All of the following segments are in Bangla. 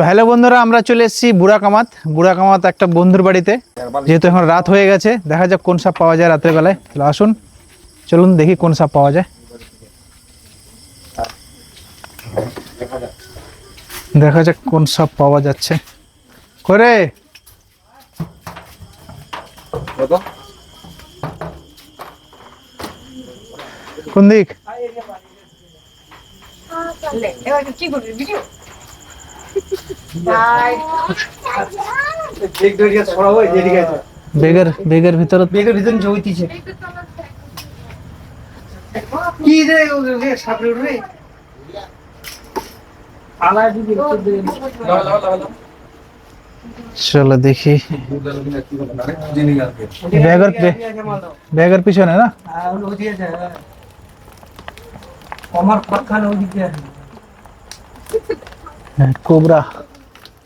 তো হ্যালো বন্ধুরা, আমরা চলে এসেছি বুড়া কামাত বুড়া একটা বন্ধুর বাড়িতে। যেহেতু এখন রাত হয়ে গেছে, দেখা যাক কোন সাপ পাওয়া যায় রাতের বেলায়। তাহলে আসুন, চলুন দেখি কোন সাপ পাওয়া যায়। দেখা যাক কোন সাপ পাওয়া যাচ্ছে। করে! কোন দিক? কি করবি বেগের বেগের ভিতরে বেগের ভিতরে জমিতিছে কি রে ও রে সাপড়ে আলা দিদি চলো দেখি। বেগের পে- পিছনে না? হ্যাঁ, কোবরা।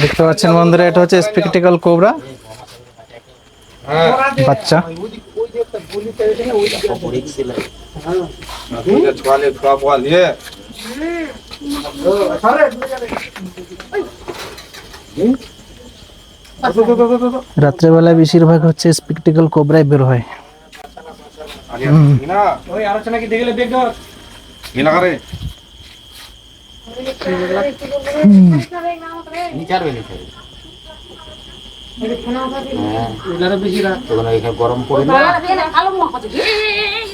দেখতে পাচ্ছেন বন্ধুরা এটা হচ্ছে স্পেকটিক্যাল কোবরা বাচ্চা। ছোয়ালে ছোয়া পোয়া দিয়ে রাত্রেবেলায় বেশিরভাগ হচ্ছে স্পেকটিক্যাল কোবরাই বের হয়। আরে না?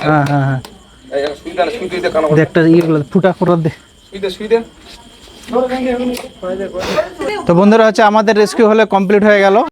হ্যাঁ হ্যাঁ হ্যাঁ। একটা ফুটা দে। তো বন্ধুরা হচ্ছে আমাদের রেস্কিউ হলে কমপ্লিট হয়ে গেল।